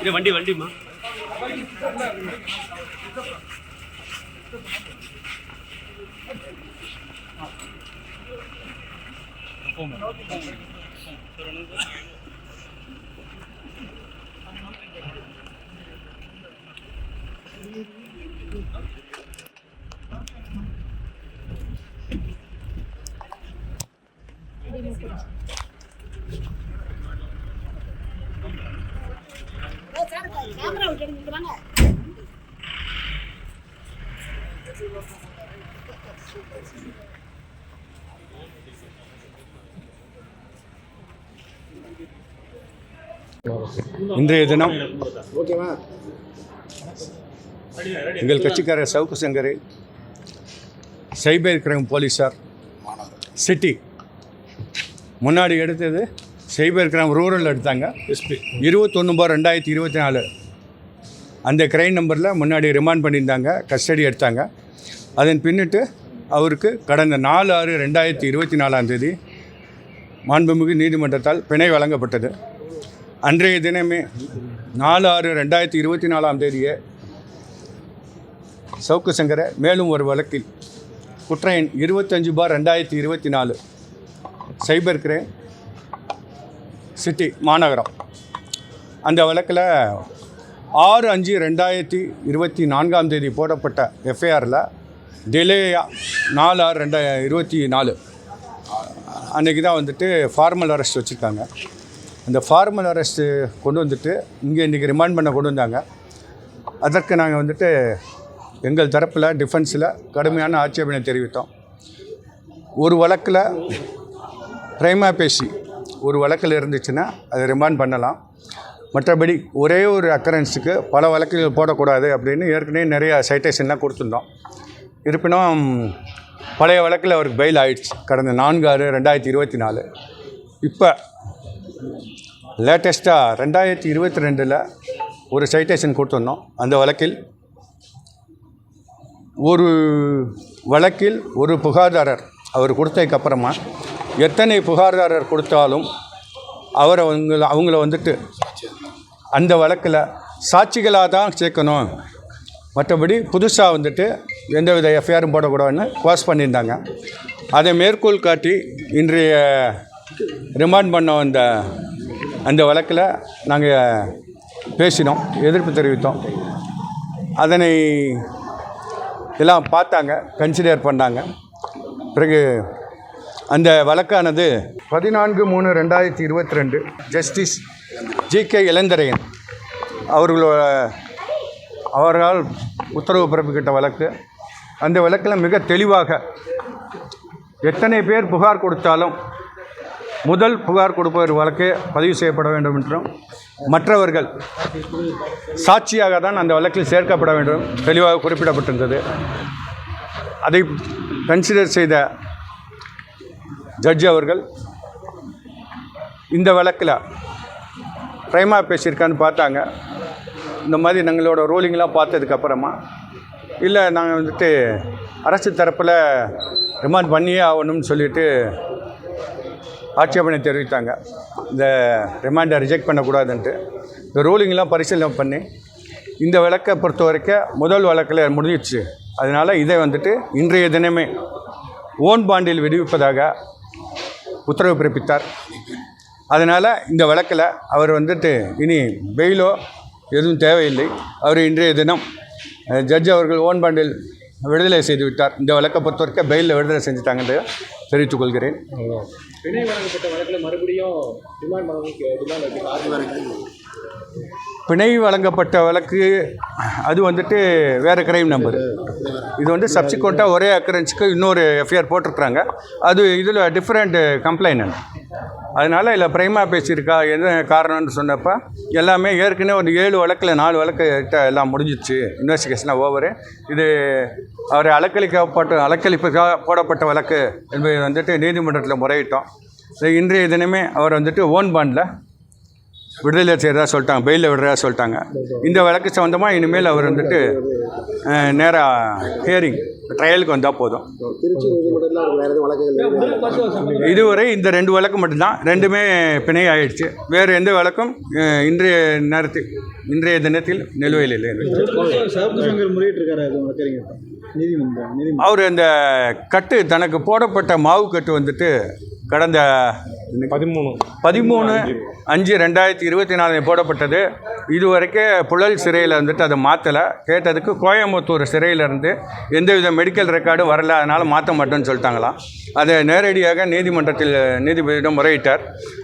இது வண்டி வண்டிமா கேமரா விட்டு எடுத்துக்கிறாங்க இன்றைய தினம் எங்கள் கட்சிக்காரர் சவுக்கு சங்கர் சைபர் கிரைம் போலீஸார் சிட்டி. முன்னாடி எடுத்தது சைபர் கிரைம் ரூரல் எடுத்தாங்க. எஸ்பி. இருபத்தொன்று பார் ரெண்டாயிரத்தி இருபத்தி நாலு. அந்த கிரைம் நம்பரில் முன்னாடி ரிமாண்ட் பண்ணியிருந்தாங்க கஸ்டடி எடுத்தாங்க. அதன் பின்னிட்டு அவருக்கு கடந்த நாலு ஆறு ரெண்டாயிரத்தி இருபத்தி நாலாம் தேதி மாண்புமிகு நீதிமன்றத்தால் பிணை வழங்கப்பட்டது. அன்றைய தினமே நாலு ஆறு ரெண்டாயிரத்தி இருபத்தி நாலாம் தேதியே சவுக்கு சங்கரை மேலும் ஒரு வழக்கில் குற்ற எண் இருபத்தஞ்சு பார் ரெண்டாயிரத்தி இருபத்தி நாலு சைபர் கிரைம் சிட்டி மாநகரம். அந்த வழக்கில் ஆறு அஞ்சு ரெண்டாயிரத்தி இருபத்தி நான்காம் தேதி போடப்பட்ட எஃப்ஐஆரில் டிலேயா நாலு ஆறு ரெண்டாய இருபத்தி நாலு. அன்றைக்கி தான் வந்துட்டு ஃபார்மல் அரெஸ்ட் வச்சுருக்காங்க. அந்த ஃபார்மல் அரெஸ்ட்டு கொண்டு வந்துட்டு இங்கே இன்றைக்கி ரிமாண்ட் பண்ண கொண்டு வந்தாங்க. அதற்கு நாங்கள் வந்துட்டு எங்கள் தரப்பில் டிஃபென்ஸில் கடுமையான ஆட்சேபனை தெரிவித்தோம். ஒரு வழக்கில் பிரைமா பேசி ஒரு வழக்கில் இருந்துச்சுன்னா அதை ரிமாண்ட் பண்ணலாம். மற்றபடி ஒரே ஒரு அக்கரன்ஸுக்கு பல வழக்குகள் போடக்கூடாது அப்படின்னு ஏற்கனவே நிறைய சைட்டேஷன்லாம் கொடுத்துருந்தோம். இருப்பினும் பழைய வழக்கில் அவருக்கு பெயில் ஆயிடுச்சு. கடந்த நான்கு ஆறு ரெண்டாயிரத்தி இருபத்தி நாலு. இப்போ லேட்டஸ்ட்டாக ரெண்டாயிரத்தி இருபத்தி ரெண்டில் ஒரு சைட்டேஷன் கொடுத்துருந்தோம். அந்த வழக்கில் ஒரு வழக்கில் ஒரு புகார்தாரர் அவர் கொடுத்ததுக்கப்புறமா எத்தனை புகார்தாரர் கொடுத்தாலும் அவரை அவங்கள அவங்கள வந்துட்டு அந்த வழக்கில் சாட்சிகளாக தான் சேர்க்கணும். மற்றபடி புதுசாக வந்துட்டு எந்தவித எஃப்ஐஆரும் போடக்கூடாதுன்னு பாஸ் பண்ணியிருந்தாங்க. அதை மேற்கோள் காட்டி இன்றைய ரிமாண்ட் பண்ண வந்த அந்த வழக்கில் நாங்கள் பேசினோம் எதிர்ப்பு தெரிவித்தோம். அதனை எல்லாம் பார்த்தாங்க கன்சிடர் பண்ணாங்க. பிறகு அந்த வழக்கானது பதினான்கு மூணு ரெண்டாயிரத்தி இருபத்தி ரெண்டு ஜஸ்டிஸ் ஜி கே இளந்தரையன் அவர்களோட அவர்களால் உத்தரவு பிறப்பிக்கிட்ட வழக்கு. அந்த வழக்கில் மிக தெளிவாக எத்தனை பேர் புகார் கொடுத்தாலும் முதல் புகார் கொடுப்பவர் வழக்கு பதிவு செய்யப்பட வேண்டும் என்றும் மற்றவர்கள் சாட்சியாக தான் அந்த வழக்கில் சேர்க்கப்பட வேண்டும் தெளிவாக குறிப்பிடப்பட்டிருந்தது. அதை கன்சிடர் செய்த ஜட்ஜ் அவர்கள் இந்த வழக்கில் ப்ரைமா பேசியிருக்கான்னு பார்த்தாங்க. இந்த மாதிரி நாங்களோட ரூலிங்லாம் பார்த்ததுக்கப்புறமா இல்லை நாங்கள் வந்துட்டு அரசு தரப்பில் ரிமாண்ட் பண்ணியே ஆகணும்னு சொல்லிட்டு ஆட்சேபனை தெரிவித்தாங்க. இந்த ரிமாண்டை ரிஜெக்ட் பண்ணக்கூடாதுன்ட்டு. இந்த ரூலிங்லாம் பரிசீலனை பண்ணி இந்த வழக்கை பொறுத்த வரைக்கும் முதல் வழக்கில் முடிஞ்சிடுச்சு. அதனால் இதை வந்துட்டு இன்றைய தினமே ஓன் பாண்டில் விடுவிப்பதாக உத்தரவு பிறப்பித்தார். அதனால் இந்த வழக்கில் அவர் வந்துட்டு இனி பெயிலோ எதுவும் தேவையில்லை. அவர் இன்றைய தினம் ஜட்ஜ் அவர்கள் ஓன் பாண்டில் விடுதலை செய்து விட்டார். இந்த வழக்கை பொறுத்த வரைக்கும் பெயிலில் விடுதலை செஞ்சுட்டாங்கன்னு தெரிவித்துக் கொள்கிறேன் பிணை வழங்கப்பட்ட வழக்கில் மறுபடியும் பிணை வழங்கப்பட்ட வழக்கு அது வந்துட்டு வேறு கிரைம் நம்பர் இது வந்து சப்சிக்வெண்ட்டாக ஒரே அக்கரன்ஸுக்கு இன்னொரு எஃப்ஐஆர் போட்டிருக்கிறாங்க. அது இதில் டிஃப்ரெண்ட் கம்ப்ளைண்ட் அதனால் இல்லை பிரைமா பேசியிருக்கா என்ன காரணம்னு சொன்னப்போ எல்லாமே ஏற்கனவே ஒரு ஏழு வழக்கில் நாலு வழக்கு எல்லாம் முடிஞ்சிச்சு. இன்வெஸ்டிகேஷனாக ஓவரு இது அவரை அலக்களிக்கப்பட்ட அலக்களிப்புக்காக போடப்பட்ட வழக்கு என்பதை வந்துட்டு நீதிமன்றத்தில் முறையிட்டோம். இன்றைய தினமே அவர் வந்துட்டு ஓன் பாண்டில் விடுதலை செய்கிறதா சொல்லிட்டாங்க பெயிலில் விடுறதா சொல்லிட்டாங்க. இந்த வழக்கு சம்மந்தமாக இனிமேல் அவர் வந்துட்டு நேராக ஹியரிங் ட்ரையலுக்கு வந்தால் போதும். இதுவரை இந்த ரெண்டு வழக்கு மட்டும்தான் ரெண்டுமே பிணை ஆயிடுச்சு. வேறு எந்த வழக்கும் இன்றைய நேரத்தில் இன்றைய தினத்தில் நிலுவையில் இல்லை. அவர் அந்த கட்டு தனக்கு போடப்பட்ட மாவு கட்டு வந்துட்டு கடந்த பதிமூணு. பதிமூணு அஞ்சு. ரெண்டாயிரத்தி இருபத்தி நாலு போடப்பட்டது. இதுவரைக்கும் புழல் சிறையில் வந்துட்டு அதை மாற்றலை கேட்டதுக்கு கோயம்புத்தூர் சிறையிலேருந்து எந்தவித மெடிக்கல் ரெக்கார்டும் வரல. அதனால் மாற்ற மாட்டோம்னு சொல்லிட்டாங்களாம். அதை நேரடியாக நீதிமன்றத்தில் நீதிபதியிடம் முறையிட்டார்.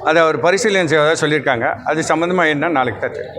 அதை அவர் பரிசீலனை செய்வதாக சொல்லியிருக்காங்க. அது சம்மந்தமாக என்ன? நாளைக்கு தான்